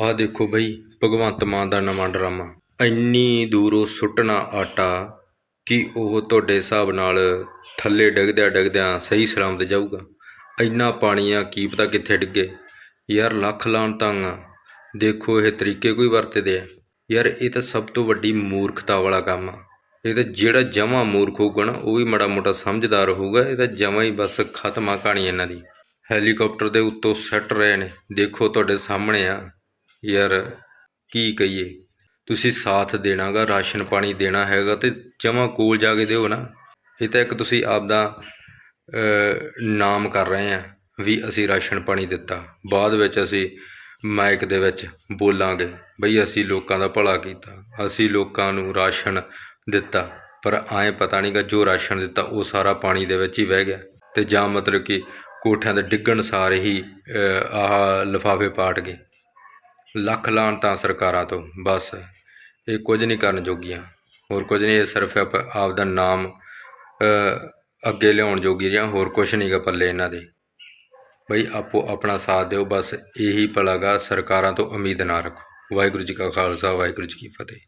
ਆਹ ਦੇਖੋ ਬਈ, ਭਗਵੰਤ ਮਾਨ ਦਾ ਨਵਾਂ ਡਰਾਮਾ। ਇੰਨੀ ਦੂਰੋਂ ਸੁੱਟਣਾ ਆਟਾ ਕਿ ਉਹ ਤੁਹਾਡੇ ਹਿਸਾਬ ਨਾਲ ਥੱਲੇ ਡਿੱਗਦਿਆਂ ਡਿੱਗਦਿਆਂ ਸਹੀ ਸਲਾਮਤ ਜਾਊਗਾ। ਇੰਨਾ ਪਾਣੀ ਆ, ਕੀ ਪਤਾ ਕਿੱਥੇ ਡਿੱਗੇ। ਯਾਰ ਲੱਖ ਲਾਣ ਤਾਂ ਦੇਖੋ ਇਹ ਤਰੀਕੇ ਕੋਈ ਵਰਤਦੇ ਆ। ਯਾਰ ਇਹ ਤਾਂ ਸਭ ਤੋਂ ਵੱਡੀ ਮੂਰਖਤਾ ਵਾਲਾ ਕੰਮ ਆ। ਇਹ ਤਾਂ ਜਿਹੜਾ ਜਮਾ ਮੂਰਖ ਹੋਊਗਾ ਨਾ, ਉਹ ਵੀ ਮਾੜਾ ਮੋਟਾ ਸਮਝਦਾਰ ਹੋਊਗਾ। ਇਹ ਤਾਂ ਜਮਾ ਹੀ ਬਸ ਖਤਮ ਆ ਕਹਾਣੀ ਇਹਨਾਂ ਦੀ। ਹੈਲੀਕਾਪਟਰ ਦੇ ਉੱਤੋਂ ਸੱਟ ਰਹੇ ਨੇ। ਦੇਖੋ ਤੁਹਾਡੇ ਸਾਹਮਣੇ ਆ। ਯਾਰ ਕੀ ਕਹੀਏ? ਤੁਸੀਂ ਸਾਥ ਦੇਣਾਗਾ ਰਾਸ਼ਨ ਪਾਣੀ ਦੇਣਾ ਹੈਗਾ ਤੇ ਜਮਾ ਕੋਲ ਜਾ ਕੇ ਦਿਓ ਨਾ। ਇਹ ਤਾਂ ਇੱਕ ਤੁਸੀਂ ਆਪਦਾ ਨਾਮ ਕਰ ਰਹੇ ਆ ਵੀ ਅਸੀਂ ਰਾਸ਼ਨ ਪਾਣੀ ਦਿੱਤਾ। ਬਾਅਦ ਵਿੱਚ ਅਸੀਂ ਮਾਈਕ ਦੇ ਵਿੱਚ ਬੋਲਾਂਗੇ ਬਈ ਅਸੀਂ ਲੋਕਾਂ ਦਾ ਭਲਾ ਕੀਤਾ ਅਸੀਂ ਲੋਕਾਂ ਨੂੰ ਰਾਸ਼ਨ ਦਿੱਤਾ। ਪਰ ਐਂ ਪਤਾ ਨਹੀਂਗਾ ਜੋ ਰਾਸ਼ਨ ਦਿੱਤਾ ਉਹ ਸਾਰਾ ਪਾਣੀ ਦੇ ਵਿੱਚ ਹੀ ਵਹਿ ਗਿਆ। ਤੇ ਜਾਂ ਮਤਲਬ ਕਿ ਕੋਠਿਆਂ ਦੇ ਡਿੱਗਣ ਸਾਰੇ ਹੀ ਅ, ਆਹ ਲਿਫਾਫੇ ਪਾਟ ਗਏ। ਲੱਖ ਲਾਣ ਤਾਂ ਸਰਕਾਰਾਂ ਤੋਂ, ਬਸ। ਇਹ ਕੁਝ ਨਹੀਂ ਕਰਨ ਜੋਗੀਆਂ। ਹੋਰ ਕੁਝ ਨਹੀਂ, ਇਹ ਸਿਰਫ ਆਪ ਆਪਦਾ ਨਾਮ ਅੱਗੇ ਲਿਆਉਣ ਜੋਗੀ ਜਾਂ ਹੋਰ ਕੁਝ ਨਹੀਂਗਾ ਪੱਲੇ ਇਹਨਾਂ ਦੇ। ਬਈ ਆਪੋ ਆਪਣਾ ਸਾਥ ਦਿਓ, ਬਸ ਇਹੀ ਭਲਾਗਾ ਸਰਕਾਰਾਂ ਤੋਂ ਉਮੀਦ ਨਾ ਰੱਖੋ। ਵਾਹਿਗੁਰੂ ਜੀ ਕਾ ਖਾਲਸਾ, ਵਾਹਿਗੁਰੂ ਜੀ ਕੀ ਫਤਿਹ।